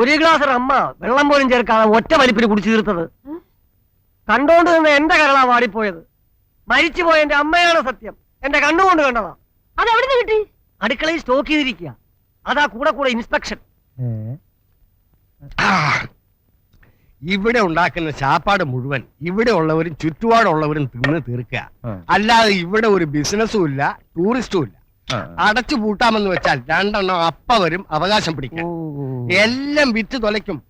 ഒരു ഗ്ലാസ് റമ്മ വെള്ളം പോലും ചേർക്കാതെ ഒറ്റ വലിപ്പിൽ കുടിച്ചു തീർത്തത്. കണ്ടോണ്ട് നിന്ന് എന്റെ കരളാ വാടിപ്പോയത്. മരിച്ചുപോയ എന്റെ അമ്മയാണ് സത്യം. എന്റെ കണ്ണുകൊണ്ട് കണ്ടതാ. അത് എവിടെ നിന്ന് കിട്ടി? അടുക്കളയിൽ സ്റ്റോക്ക് ചെയ്തിരിക്കുക അതാ കൂടെ കൂടെ ഇൻസ്പെക്ഷൻ. ഇവിടെ ഉണ്ടാക്കുന്ന ചാപ്പാട് മുഴുവൻ ഇവിടെ ഉള്ളവരും ചുറ്റുപാടുള്ളവരും തിന്ന് തീർക്കുക. അല്ലാതെ ഇവിടെ ഒരു ബിസിനസ്സും ഇല്ല ടൂറിസ്റ്റും ഇല്ല. അടച്ചു പൂട്ടാമെന്ന് വെച്ചാൽ രണ്ടെണ്ണം അപ്പ വരും അവകാശം പിടിക്കും. എല്ലാം വിറ്റ് തൊലയ്ക്കും.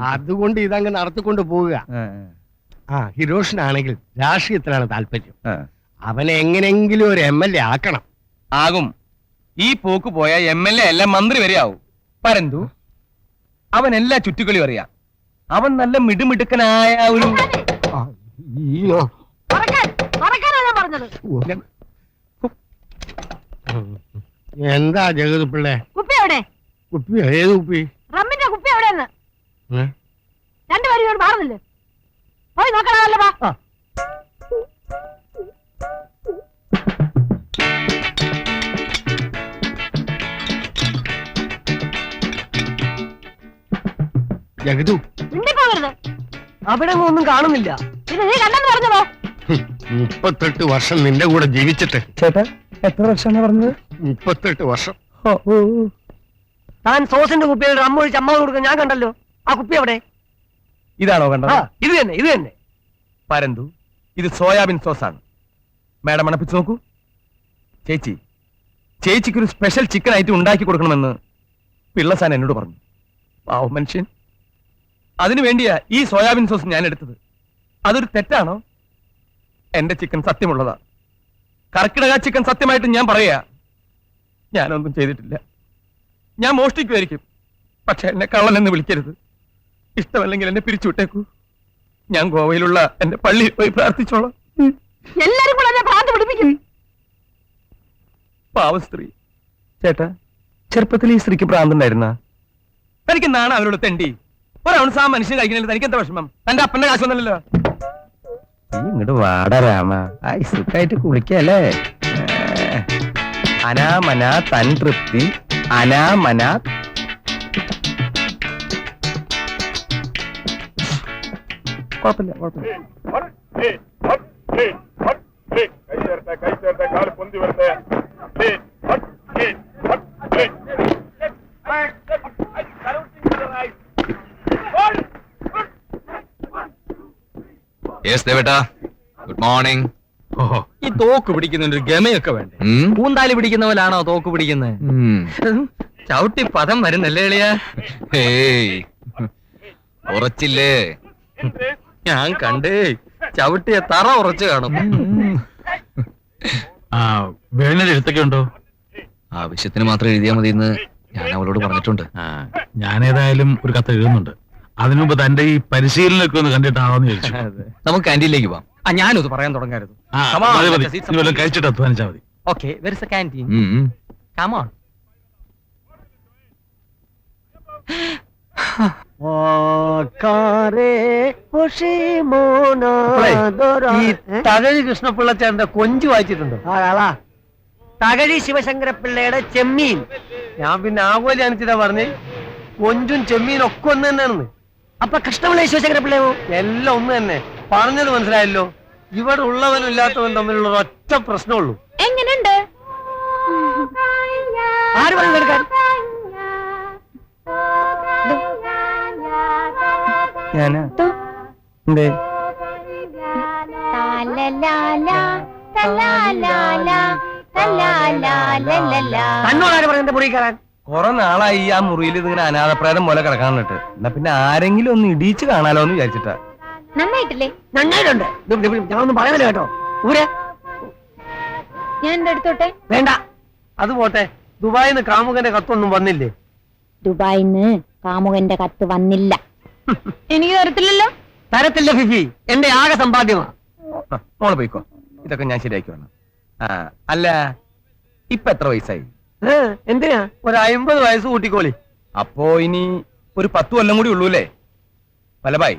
അതുകൊണ്ട് ഇതങ്ങ് നടത്തിക്കൊണ്ട് പോവുക. ആ ഹിരോഷിനാണെങ്കിൽ രാഷ്ട്രീയത്തിലാണ് താല്പര്യം. അവനെ എങ്ങനെങ്കിലും ഒരു എം എൽ എ ആക്കണം. ആകും. ഈ പോക്ക് പോയ എം എൽ എ അല്ല മന്ത്രി വരെ ആവും. പരന്തു അവൻ എല്ലാ ചുറ്റുകളിയും അറിയാം. അവൻ നല്ല മിടുമിടുക്കനായ ഒരു ആ, ഈയോ. മറക്കാൻ മറക്കാനാ ഞാൻ പറഞ്ഞത് എന്താ ജഗത് പിള്ളേ? കുപ്പി എവിടെ? കുപ്പി ഏത് കുപ്പി? റമ്മിന്റെ കുപ്പി എവിടെയെന്ന്? രണ്ടുപേരും ഇവിടെ മാറുന്നില്ലേ? പോയി നോക്കണമല്ലോ ജഗതു പോകരുത് അവിടെ ഒന്നും കാണുന്നില്ല. പിന്നെ നീ കണ്ടെന്ന് പറഞ്ഞതോ? ഹും, മുപ്പത്തെട്ട് വർഷം നിന്റെ കൂടെ ജീവിച്ചിട്ട്. ചേട്ടാ എത്ര വർഷമാണ് പറഞ്ഞത്? മുപ്പത്തെട്ട് വർഷം. താൻ സോസിന്റെ കുപ്പിയിൽ റമ്മ ഒഴിച്ച് അമ്മ കൊടുക്കാൻ ഞാൻ കണ്ടല്ലോ. ആ കുപ്പി എവിടെ? ഇതാണോ ആ കണ്ടത് ഇത് തന്നെ ഇത് തന്നെ. പരന്തു ഇത് സോയാബീൻ സോസ് ആണ് മാഡം മണപ്പിച്ച് നോക്കൂ. ചേച്ചി ചേച്ചിക്ക് ഒരു സ്പെഷ്യൽ ചിക്കൻ ഐറ്റം ഉണ്ടാക്കി കൊടുക്കണമെന്ന് പിള്ളസാൻ എന്നോട് പറഞ്ഞു. ആവും മനുഷ്യൻ. അതിനു വേണ്ടിയാ ഈ സോയാബീൻ സോസ് ഞാൻ എടുത്തത്. അതൊരു തെറ്റാണോ? എന്റെ ചിക്കൻ സത്യമുള്ളതാ. കർക്കിടക ചിക്കൻ സത്യമായിട്ട് ഞാൻ പറയാ ഞാനൊന്നും ചെയ്തിട്ടില്ല. ഞാൻ മോഷ്ടിക്കുമായിരിക്കും. പക്ഷെ എന്നെ കള്ളനെന്ന് വിളിക്കരുത്. ഇഷ്ടമല്ലെങ്കിൽ എന്നെ പിരിച്ചുവിട്ടേക്കൂ ഞാൻ ഗോവയിലുള്ള എന്റെ പള്ളിയിൽ പോയി പ്രാർത്ഥിച്ചോളാം. എല്ലാരും കൂടെ എന്നെ ഭ്രാന്ത് പിടിപ്പിക്കും. പാവ സ്ത്രീ. ചേട്ടാ ചെറുപ്പത്തിൽ ഈ സ്ത്രീക്ക് ഭ്രാന്തുണ്ടായിരുന്ന? തനിക്ക് നാണ അവരോട് തെണ്ടി. ഒരൗൺസ് ആ മനുഷ്യൻ കഴിക്കുന്നില്ല തനിക്ക് എന്താ വിഷമം? തന്റെ അപ്പന്റെ കാശൊന്നല്ലോ ഇങ്ങോട്ട് വാടാ രാമ. ആയിട്ട് കുളിക്കല്ലേ? അനാമന തൻ തൃപ്തി അനാമന കുഴപ്പമില്ല കുഴപ്പമില്ല. യെസ് ദേവേട്ടാ ഗുഡ് മോർണിംഗ് തോക്ക് പിടിക്കുന്നതിന് ഒരു ഗമയൊക്കെ വേണ്ടേ? പൂന്താലി പിടിക്കുന്നവരാണോ തോക്ക് പിടിക്കുന്നത് ചവിട്ടി പദം വരുന്നല്ലേ എളിയ? ഹേയ് ഉറച്ചില്ലേ? ഞാൻ കണ്ടേ ചവിട്ടിയ തറ ഉറച്ചു കാണും. ആ വേണൽ എഴുത്തൊക്കെ ഉണ്ടോ? ആവശ്യത്തിന് മാത്രം എഴുതിയാൽ മതി എന്ന് ഞാൻ അവളോട് പറഞ്ഞിട്ടുണ്ട്. ഞാൻ ഞാനേതായാലും ഒരു കത്ത് എഴുതുന്നുണ്ട്. അതിനു മുമ്പ് തന്റെ ഈ പരിശീലനമൊക്കെ ഒന്ന് കണ്ടിട്ടാണോന്ന് ചോദിച്ചു. നമുക്ക് ക്യാന്റീനിലേക്ക് പോവാം. ആ ഞാനത് പറയാൻ തുടങ്ങരുത് ആ, കൃഷ്ണപിള്ള കഴിച്ചിട്ട് അധ്വാനിച്ചാ മതി. ഓക്കെ വെർ ഇസ് എ ഈ തകഴി കൃഷ്ണപിള്ളച്ചേട്ടന്റെ കൊഞ്ചു വായിച്ചിട്ടുണ്ടോ? ആളാ തകഴി ശിവശങ്കരപ്പിള്ളയുടെ ചെമ്മീൻ. ഞാൻ പിന്നെ ആകോലി അനുസരിച്ചാ പറഞ്ഞ്. കൊഞ്ചും ചെമ്മീനും ഒക്കെ ഒന്ന് തന്നെയാണെന്ന്. അപ്പൊ കൃഷ്ണപിള്ള ശിവശങ്കരപ്പിള്ളയോ? എല്ലാം ഒന്ന് തന്നെ. പറഞ്ഞത് മനസ്സിലായല്ലോ? ഇവിടെ ഉള്ളവനും ഇല്ലാത്തവനും തമ്മിലുള്ള ഒറ്റ പ്രശ്നമുള്ളൂ. എങ്ങനെയുണ്ട് ആര് പറഞ്ഞു എടുക്കാൻ ഞാൻ? എന്തേ? തന്നോട് ആര് പറഞ്ഞു മുറി കയറാൻ? കുറെ നാളായി ഈ ആ മുറിയിൽ ഇതിങ്ങനെ അനാഥപ്രേതം പോലെ കിടക്കാനിട്ട്. എന്നാ പിന്നെ ആരെങ്കിലും ഒന്ന് ഇടിച്ച് കാണാലോ എന്ന് വിചാരിച്ചിട്ടാ. നന്നായിട്ടില്ലേ? നന്നായിട്ടുണ്ട്. ഞാനൊന്നും പറയുന്നില്ല കേട്ടോ. ഊരെ. ഞാൻ എന്റെ അടുത്തോട്ടെ വേണ്ട. അത് പോട്ടെ. ദുബായിൽ നിന്ന് കാമുകന്റെ കത്തൊന്നും വന്നില്ലേ? ദുബായിന്ന് കാമുകന്റെ കത്ത് വന്നില്ല. എനിക്ക് തരത്തില്ലല്ലോ? തരത്തില്ല ഫിഫി. എന്റെ ആകെ സമ്പാദ്യമാ. മോൾ പോയിക്കോ. ഇതൊക്കെ ഞാൻ ശരിയാക്കി വന്നു അല്ല ഇപ്പൊ എത്ര വയസ്സായി? എന്തിനാ? ഒരു അമ്പത് വയസ്സ് കൂട്ടിക്കോളി. അപ്പോ ഇനി ഒരു പത്ത് കൊല്ലം കൂടി ഉള്ളൂല്ലേ? വല്ലഭായ്.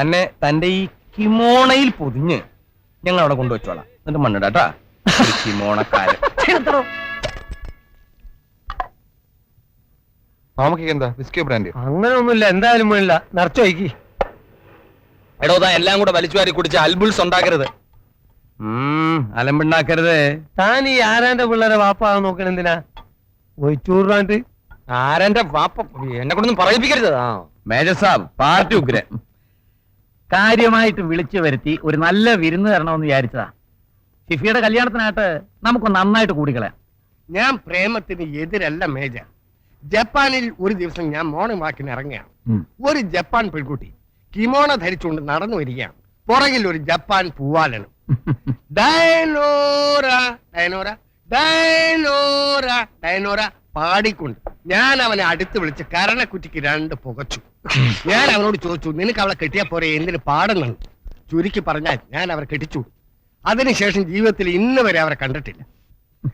തന്നെ തന്റെ ഈ കിമോണയിൽ പൊതിഞ്ഞ് ഞങ്ങൾ അവിടെ കൊണ്ടുവച്ചോളാം. എന്നിട്ട് മണ്ണിടാട്ടാ. കിമോണക്കാരൻ. എന്താ വിസ്കി ബ്രാൻഡ് അങ്ങനെ ഒന്നുമില്ല എന്തായാലും വേണില്ല. നിറച്ചു വയ്ക്കി എടോ താ എല്ലാം കൂടെ വലിച്ചു വാരി കുടിച്ച് അൽബുൾസ് ഉണ്ടാക്കരുത്. അലമ്പുണ്ടാക്കരുത് താൻ ഈ ആരാന്റെ പിള്ളേരെ വാപ്പാകാൻ നോക്കണ എന്തിനാ? ഒഴിച്ചൂറാണ്ട് ആരെന്റെ വാപ്പ? എന്നെ കൊണ്ടൊന്നും പറയിപ്പിക്കരുത്. ആ. മേജർ സാബ് പാർട്ടി ഉഗ്രൻ. കാര്യമായിട്ട് വിളിച്ചു വരുത്തി ഒരു നല്ല വിരുന്ന് തരണമെന്ന് വിചാരിച്ചതാ. ഷിഫിയുടെ കല്യാണത്തിനായിട്ട് നമുക്ക് നന്നായിട്ട് കൂടിക്കളയാം. ഞാൻ പ്രേമത്തിന് എതിരല്ല മേജ ജപ്പാനിൽ ഒരു ദിവസം ഞാൻ മോർണിംഗ് വാക്കിന് ഇറങ്ങുകയാണ്. ഉം. ഒരു ജപ്പാൻ പെൺകുട്ടി കിമോണ ധരിച്ചുകൊണ്ട് നടന്നു വരികയാണ്. പുറകിൽ ഒരു ജപ്പാൻ പൂവാലനും. ഡയനോറ ഡയനോറ ഡയനോറ ഡയനോറ പാടിക്കൊണ്ട് ഞാൻ അവനെ അടുത്ത് വിളിച്ച് കരണക്കുറ്റിക്ക് രണ്ട് പുകച്ചു. ഞാൻ അവനോട് ചോദിച്ചു നിനക്ക് അവളെ കെട്ടിയാ പോരെ? എന്തിന് പാടുന്നു ചുരുക്കി പറഞ്ഞാൽ ഞാൻ അവരെ കെട്ടിച്ചു. അതിനുശേഷം ജീവിതത്തിൽ ഇന്ന് വരെ അവരെ കണ്ടിട്ടില്ല.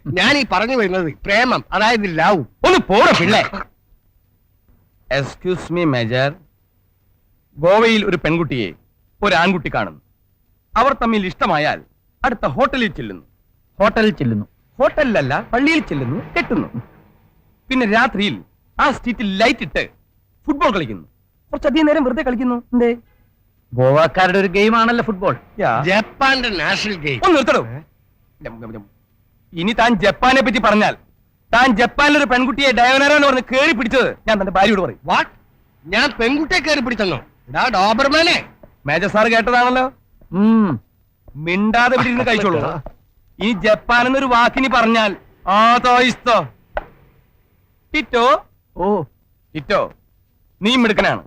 ഞാൻ ഈ പറഞ്ഞു വരുന്നത് പ്രേമം അതായത് ലവ്. ഒന്ന് പോണ പിള്ളേ. എക്സ്ക്യൂസ് മീ മേജർ ഗോവയിൽ ഒരു പെൺകുട്ടിയെ ഒരു ആൺകുട്ടി കാണുന്നു. അവർ തമ്മിൽ ഇഷ്ടമായാൽ അടുത്ത ഹോട്ടലിൽ ചെല്ലുന്നു. ഹോട്ടലിൽ ചെല്ലുന്നു. ഹോട്ടലിലല്ല പള്ളിയിൽ ചെല്ലുന്നു കെട്ടുന്നു. പിന്നെ രാത്രിയിൽ ആ സ്ട്രീറ്റിൽ ലൈറ്റ് ഇട്ട് ഫുട്ബോൾ കളിക്കുന്നു. കുറച്ചധികം നേരം വെറുതെ കളിക്കുന്നു. എന്തേ? ഗോവാക്കാരുടെ ഒരു ഗെയിം ആണല്ലോ ഫുട്ബോൾ യാ. ജപ്പാന്റെ നാഷണൽ ഗെയിം ഒന്ന് നിർത്തടോ. ഇനി താൻ ജപ്പാനെ പറ്റി പറഞ്ഞാൽ താൻ ജപ്പാനിലെ ഒരു പെൺകുട്ടിയെ ഡയോനറ എന്ന് പറഞ്ഞ് കേറി പിടിച്ചത് ഞാൻ തന്റെ ഭാര്യയോട് പറയും. വാട്ട് ഞാൻ പെൺകുട്ടിയെ കയറി പിടിച്ചെന്നോ? ഡോബർമാനെ. Major sir കേട്ടതാണല്ലോ. ഉം. മിണ്ടാതെ ഇവിടെ ഇരുന്ന് കഴിച്ചോളൂ. ഈ ജപ്പാൻ എന്നൊരു വാക്കിനി പറഞ്ഞാൽ ആ തോയിസ്തോ ടിറ്റോ? ഓ. ടിറ്റോ നീ മിടുക്കനാണ്.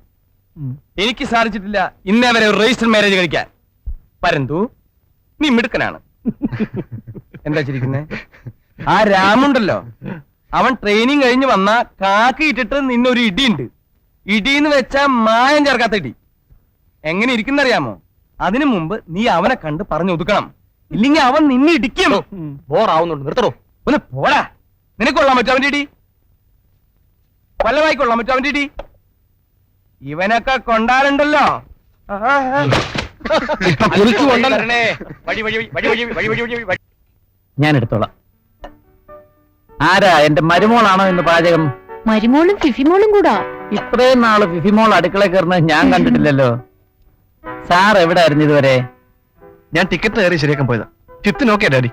എനിക്ക് സാധിച്ചിട്ടില്ല. ഇന്നേ വരെ ഒരു രജിസ്റ്റർ മാരേജ് കഴിക്കാൻ. പരന്തു നീ മിടുക്കനാണ്. എന്താ ചിരിക്കുന്നേ? ആ രാമുണ്ടല്ലോ. അവൻ ട്രെയിനിങ് കഴിഞ്ഞ് വന്ന കാക്കി ഇട്ടിട്ട് നിന്നൊരു ഇടിയുണ്ട്. ഇടിയെന്ന് വെച്ചാ മായം ചേർക്കാത്ത ഇടി. എങ്ങനെ ഇരിക്കുന്നറിയാമോ? അതിനു മുമ്പ് നീ അവനെ കണ്ട് പറഞ്ഞു ഒതുക്കണം. ഇല്ലെങ്കിൽ അവൻ നിന്നെ ഇടിക്കും. ബോറാവുന്നുണ്ട്. നിർത്തടോ. ഒന്ന് പോടാ. നിനക്ക് കൊള്ളാൻ പറ്റും അവന്റെ ഇടി? വല്ലമായി കൊള്ളാൻ പറ്റും അവന്റെ ഇടി? ഇവനൊക്കെ കൊണ്ടാറുണ്ടല്ലോ. ഞാൻ എടുത്തോളാം. ആരാ എന്റെ മരുമോളാണോ ഇന്ന് പാചകം? മരുമോളും ഫിഫിമോളും കൂടാ. ഇത്രയും നാൾ ഫിഫിമോൾ അടുക്കള കയറുന്നത് ഞാൻ കണ്ടിട്ടില്ലല്ലോ. സാർ എവിടെ ആയിരുന്നു ഇതുവരെ? ഞാൻ ടിക്കറ്റ് കയറി ശരിയാക്കാൻ പോയതാ. ഫിഫ്ത്ത് നോക്കിയാ ഡാഡി.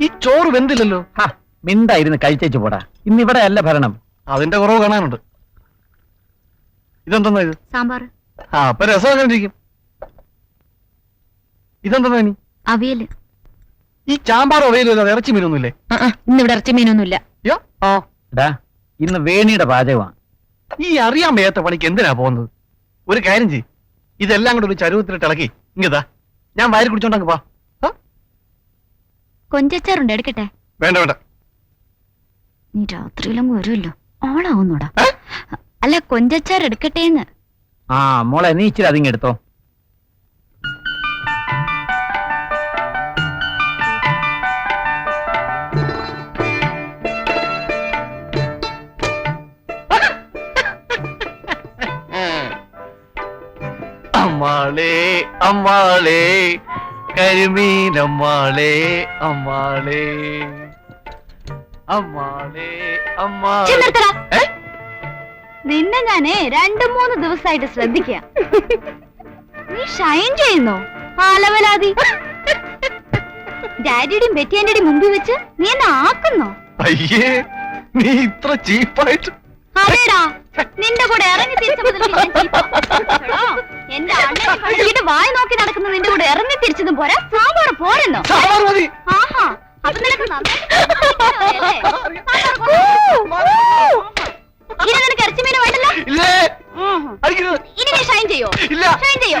ഈ ചോറ് വെന്തില്ലല്ലോ. ഹാ, മിണ്ടായിരുന്നു കഴിച്ചേച്ചു പോടാ. ഇന്ന് ഇവിടെ അല്ല ഭരണം. അതിന്റെ കുറവ് കാണാനുണ്ട്. ഇതെന്താ ഇത്? സാമ്പാർ. ആ അപ്പൊ രസം ഇരിക്കും ഇതെന്താ ഇനി? അവിയൽ. ഈ ചാമ്പാർ ഒവയിലോ ഇറച്ചി മീനൊന്നുമില്ലേ? ഇന്ന് ഇവിടെ ഇറച്ചി മീനൊന്നുമില്ല. എടാ ഇന്ന് വേണിയുടെ പാചകമാണ് ഈ അറിയാൻ വയ്യാത്ത പണിക്ക് എന്തിനാ പോകുന്നത്? ഒരു കാര്യം ചെയ് ഇതെല്ലാം കൂടെ ഒരു ചരുവത്തിലിട്ട് ഇളക്കി. ഇങ്ങതാ ഞാൻ വയറ് കുടിച്ചോണ്ടങ്ങ് വാ. ആ? കൊഞ്ചച്ചാറുണ്ട് എടുക്കട്ടെ. വേണ്ട വേണ്ട. നീ രാത്രിയിലങ്ങ് വരുമല്ലോ ഓളാവുന്നൂടാ അല്ല കൊഞ്ചച്ചാർ എടുക്കട്ടേന്ന്. ആ മോളെ നീ ഇച്ചിരി അതിങ്ങ് എടുത്തോ. അമ്മാളേ അമ്മാളേ. കരിമീൻ അമ്മാളേ. അമ്മാളേ അമ്മാളേ. നിന്നെ ഞാനേ രണ്ടു മൂന്ന് ദിവസമായിട്ട് ശ്രദ്ധിക്കാം നീ ഷൈൻ ചെയ്യുന്നു? ആലവലാതി. ഡാഡിയുടെയും ബെറ്റിയാന്റെയും മുമ്പിൽ വെച്ച് നീ എന്നെ ആക്കുന്നോ? അയ്യേ നീ ഇത്ര ചീപ്പായിട്ട് അതേടാ നിന്റെ കൂടെ ഇറങ്ങി തിരിച്ചു എന്റെ അണ്ണനെ വായി നോക്കി നടക്കുന്ന നിന്റെ കൂടെ ഇറങ്ങി തിരിച്ചതും പോരാ. സാമ്പാർ പോരെന്നോ? സാമ്പാർ മതി. ആഹാ അപ്പൊ നിനക്ക്? ഇനി നിനക്ക് ഇറച്ചി മീൻ വേണ്ടല്ലോ ഇനി നീ ഷൈൻ ചെയ്യോ? ഷൈൻ ചെയ്യോ?